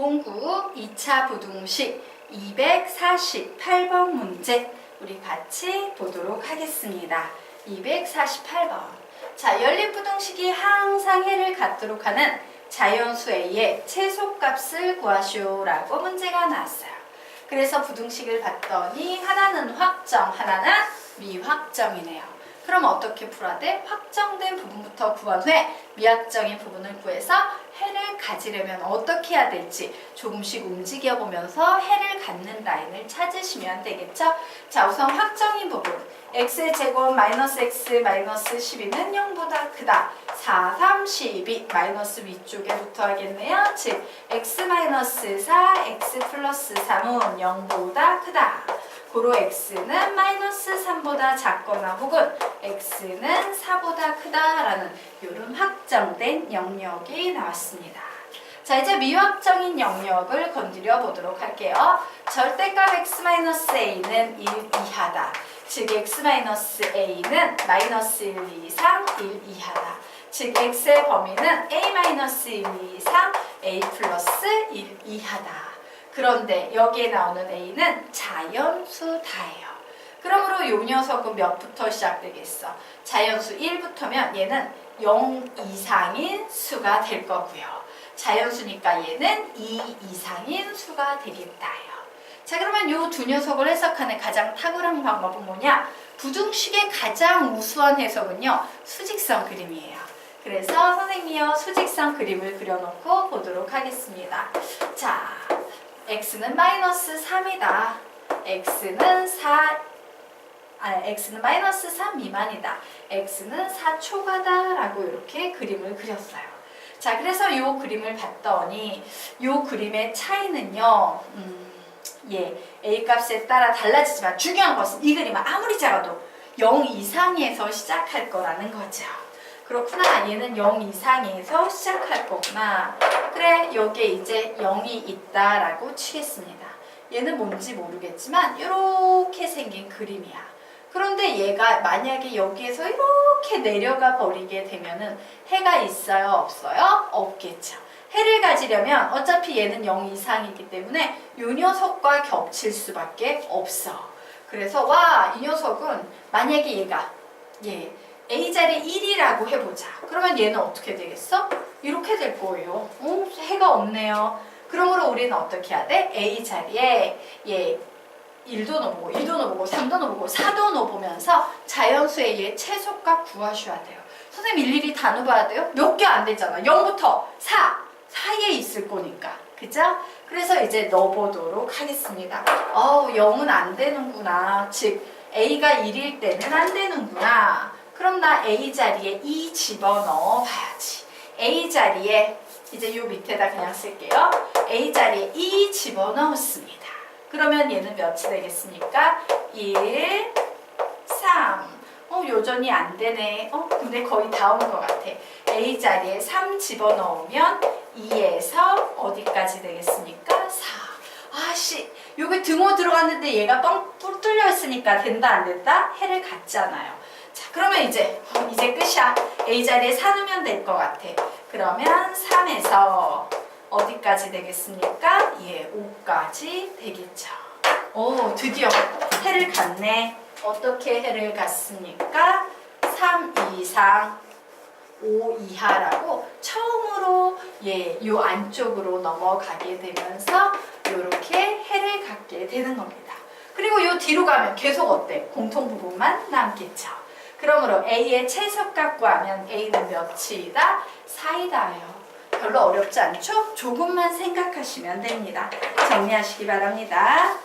공구 2차 부등식 248번 문제 우리 같이 보도록 하겠습니다. 248번. 자, 연립부등식이 항상 해를 갖도록 하는 자연수 A의 최소값을 구하시오 라고 문제가 나왔어요. 그래서 부등식을 봤더니 하나는 확정, 하나는 미확정이네요. 그럼 어떻게 풀어야 돼? 확정된 부분부터 구한 후에 미확정인 부분을 구해서 해를 가지려면 어떻게 해야 될지 조금씩 움직여 보면서 해를 갖는 라인을 찾으시면 되겠죠? 자, 우선 확정인 부분. x의 제곱 마이너스 x 마이너스 12는 0보다 크다. 4, 3, 12 마이너스 위쪽에 붙어 하겠네요. 즉 x 마이너스 4, x 플러스 3은 0보다 크다. 고로 x는 마이너스 3보다 작거나 혹은 x는 4보다 크다라는 이런 확정된 영역이 나왔습니다. 자 이제 미확정인 영역을 건드려 보도록 할게요. 절대값 x-a는 1 이하다. 즉 x-a는 마이너스 1 이상 1 이하다. 즉 x의 범위는 a-1 이상 a 플러스 1 이하다. 그런데 여기에 나오는 a는 자연수 다예요. 그러므로 요 녀석은 몇부터 시작되겠어? 자연수 1부터면 얘는 0 이상인 수가 될 거고요. 자연수니까 얘는 2 이상인 수가 되겠다요. 자 그러면 요 두 녀석을 해석하는 가장 탁월한 방법은 뭐냐? 부등식의 가장 우수한 해석은요. 수직선 그림이에요. 그래서 선생님이요 수직선 그림을 그려놓고 보도록 하겠습니다. 자, x는 마이너스 3이다. x는 4, 아, x는 마이너스 3 미만이다. x는 4 초과다 라고 이렇게 그림을 그렸어요. 자, 그래서 이 그림을 봤더니 이 그림의 차이는요. 음, 예, a 값에 따라 달라지지만 중요한 것은 이 그림은 아무리 작아도 0 이상에서 시작할 거라는 거죠. 그렇구나. 얘는 0 이상에서 시작할 거구나. 그래, 여기에 이제 0이 있다라고 치겠습니다. 얘는 뭔지 모르겠지만 이렇게 생긴 그림이야. 그런데 얘가 만약에 여기에서 이렇게 내려가 버리게 되면은 해가 있어요, 없어요? 없겠죠. 해를 가지려면 어차피 얘는 0 이상이기 때문에 이 녀석과 겹칠 수밖에 없어. 그래서 와, 이 녀석은 만약에 얘가 예, A 자리 1이라고 해보자. 그러면 얘는 어떻게 되겠어? 이렇게 될 거예요. 어, 해가 없네요. 그러므로 우리는 어떻게 해야 돼? A 자리에 예, 1도 넣어보고 2도 넣어보고 3도 넣어보고 4도 넣어보면서 자연수의 얘 최소값 구하셔야 돼요. 선생님 일일이 다 넣어봐야 돼요? 몇 개 안 되잖아. 0부터 4 사이에 있을 거니까. 그죠? 그래서 이제 넣어보도록 하겠습니다. 어우 0은 안 되는구나. 즉 A가 1일 때는 안 되는구나. 그럼 나 A 자리에 2 집어넣어 봐야지. A 자리에 이제 요 밑에다 그냥 쓸게요. A 자리에 2 집어넣었습니다. 그러면 얘는 몇이 되겠습니까? 1, 3. 어, 요전이 안 되네. 어, 근데 거의 다 온 것 같아. A 자리에 3 집어넣으면 2에서 어디까지 되겠습니까? 4. 아씨, 여기 등호 들어갔는데 얘가 뻥 뚫려 있으니까 된다 안 된다? 해를 갖잖아요. 자, 그러면 이제 어, 이제 끝이야. A 자리에 4 넣으면 될 것 같아. 그러면 3에서 어디까지 되겠습니까? 예, 5까지 되겠죠. 오, 드디어 해를 갔네. 어떻게 해를 갔습니까? 3 이상 5 이하라고 처음으로 예, 요 안쪽으로 넘어가게 되면서 이렇게 해를 갖게 되는 겁니다. 그리고 요 뒤로 가면 계속 어때? 공통 부분만 남겠죠. 그러므로 A의 최소값 구하면 A는 몇이다? 4이다요. 별로 어렵지 않죠? 조금만 생각하시면 됩니다. 정리하시기 바랍니다.